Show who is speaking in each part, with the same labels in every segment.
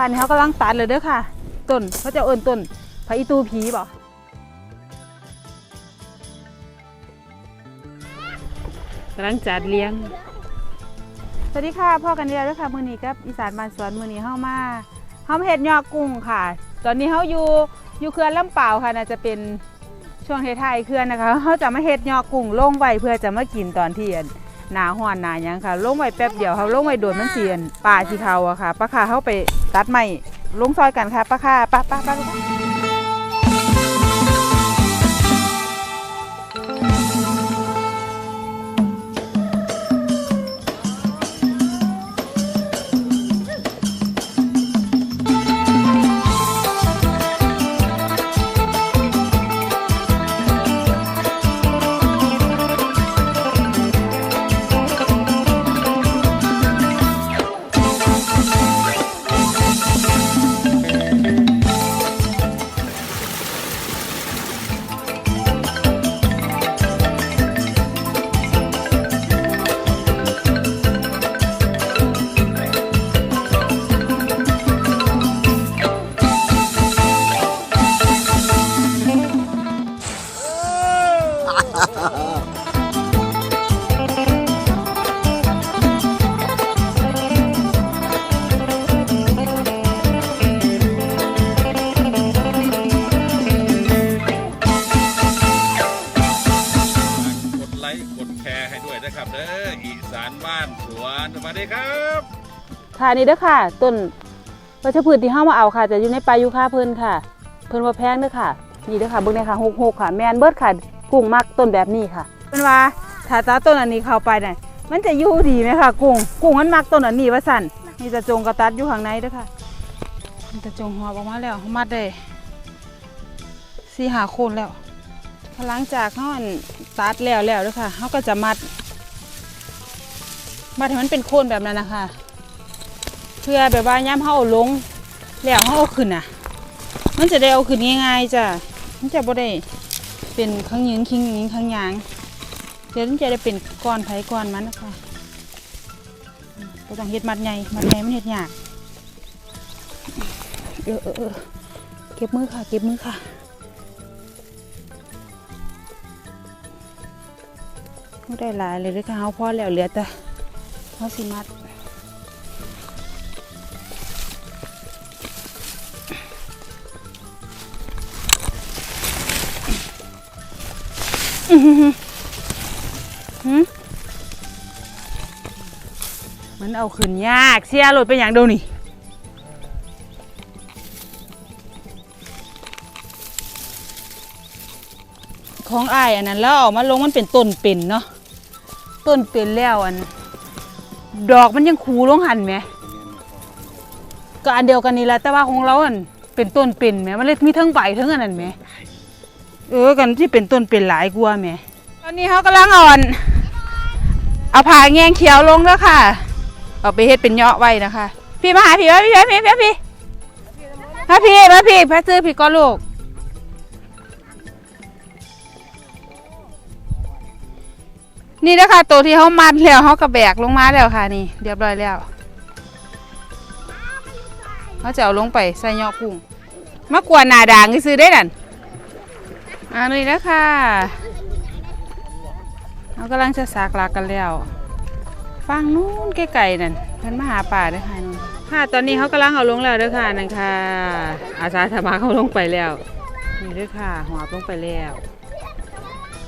Speaker 1: ่านนี้เขากำลังตัดเลยเด้อค่ะต้นเขาจะเอิ้นต้นพระอีตูผีบ่กำลังจัดเลี้ยง สวัสดีค่ะพ่อกันเดียวด้วยค่ะมือนี้กับอีสานบ้านสวนมือนี้เฮามาเฮามาเฮ็ดยอกุ้งค่ะ ตอนนี้เฮาอยู่อยู่เขื่อนลำเปล่าวค่ะน่าจะเป็นช่วงเท้ายเขื่อนนะคะเฮาจะมาเฮ็ดยอกุ้งลงไว้เพื่อจะมากินตอนเที่ยง หนาห้อนหนาหยังค่ะ ลงไว้แป๊บเดียวเขาลงไว้โดนมันเสียนป่าสีเขาอะค่ะป้าค่ะเขาไปตัดไม้ลงซอยกันค่ะป้าค่ะป้าป้าป้า
Speaker 2: นะครับเด้ออีสานบ้านสวนสวัสดีครับ
Speaker 1: ค่ะนี่เด้อค่ะ ต้นวัชพืชที่เฮามาเอาค่ะ จะอยู่ในป่ายูคาเพิ่นค่ะ เพิ่นว่าแพงเด้อค่ะ นี่เด้อค่ะเบิ่งได้ค่ะ66ค่ะ แมนเบิดค่ะกุ้งมักต้นแบบนี้ค่ะเป็นว่าถ้าตาต้นอันนี้เข้าไปน่ะมันจะอยู่ดีไหมค่ะกุ้งกุ้งมันมักต้นอันนี้ว่าสั่นนี่จะจงกระตัดอยู่ข้างในเด้อค่ะมันจะจงหอบออกมาแล้วมัดได้สี่หาโคนแล้วหลังจากเขาอันตัดแล้วแล้วเด้อค่ะเขาก็จะมัด มัดให้มันเป็นโคนแบบนั้นนะคะ เพื่อแบบว่าย่ำเขาเอาลง แล้วเขาเอาขึ้นอะ มันจะได้เอาขึ้นง่ายๆจ้ะมันจะบ่ได้เป็นข้างยืนคิงยิงข้างยางเดี๋ยวมันจะได้เป็นก้อนไผ่ก้อนมันนะคะอืมบ่ต้องเฮ็ดมัดใหญ่มัดใหญ่มันเฮ็ดยากเออเออเออเก็บมือค่ะ เก็บมือค่ะไม่ได้หลายเลยเลยค่ะเอาพอแล้วเหลือแต่ เอาสิมัดหืมมันเอาขึ้นยากเสียรถเป็นอย่างเดียวนี่ของอ้ายอันนั้นแล้วเอามาลงมันเป็นต้นเป็นเนาะต้นเป็นแล้วอัน ดอกมันยังคูลงหันไหมก็อันเดียวกันนี่แหละแต่ว่าของเราอันเป็นต้นเป็นไหมมันเลยมีทั้งใบทั้งอันนั้นไหมเออกันที่เป็นต้นเป็นหลายกว่าแหม่ตอนนี้เขากำลังอ่อน เอาผ่าแงงเขียวลงแล้วค่ะ เอาไปเฮ็ดเป็นเยาะไว้นะคะ พี่มาหาพี่มาพี่มาพี่มาพี่มาพี่มาพี่พระซื้อพี่ก็ลูก นี่นะคะตัวที่เขามัดแล้วเขากระแบกลงมาแล้วค่ะนี่เรียบร้อยแล้วเขาจะเอาลงไปใส่ยาะกุ้งมากวนหนาด่างซื้อได้นั่นอันนี้นะคะเรากำลังจะสากลากันแล้วฟังนู้นไกลๆนั่นเพิ่นมาหาป่าด้อค่ะนู่นค่ะตอนนี้เขากำลังเอาลงแล้วด้อค่ะนั่นค่ะ อาสาสมัครเขาลงไปแล้วนี่ด้อค่ะหัวลงไปแล้ว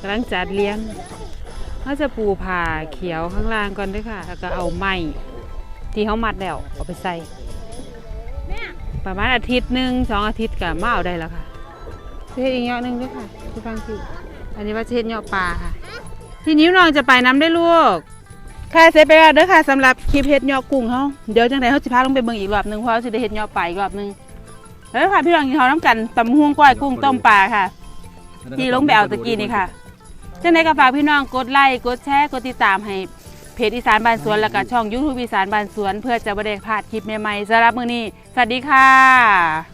Speaker 1: กำลังจัดเลี้ยง เขาจะปูผ่าเขียวข้างล่างก่อนด้อค่ะ แล้วก็เอาไม้ที่เขามัดแล้วเอาไปใส่ประมาณอาทิตย์หนึ่งสองอาทิตย์ก็มาเอาได้แล้วค่ะเฮ็ดอีกเงาะหนึ่งด้วยค่ะที่ฟังสิอันนี้ว่าเฮ็ดเงาะปลาค่ะ ที่นิ้วนองจะไปน้ำได้ลูกค่ะเสร็จไปแล้วเด้อค่ะสำหรับคลิปเฮ็ดเงาะกุ้งเฮาเดี๋ยวจังไดเฮาสิพาลงไปเบิ่งอีกรอบหนึ่งเพราะว่าสิได้เฮ็ดเงาะปลาอีกรอบหนึ่งแล้วค่ะพี่น้องกินข้าน้ำกันตำฮวงก้อยกุ้งต้มปลาค่ะ ที่ลงไปเอาตะกี้นี่ค่ะ จังไดก็ฝากพี่น้องกดไลค์กดแชร์กดติดตามให้เพจอีสานบ้านสวนแล้วก็ช่องยูทูบอีสานบ้านสวน เพื่อจะบ่ได้พลาดคลิปใหม่ๆสำหรับมื้อนี้สวัสดีค่ะ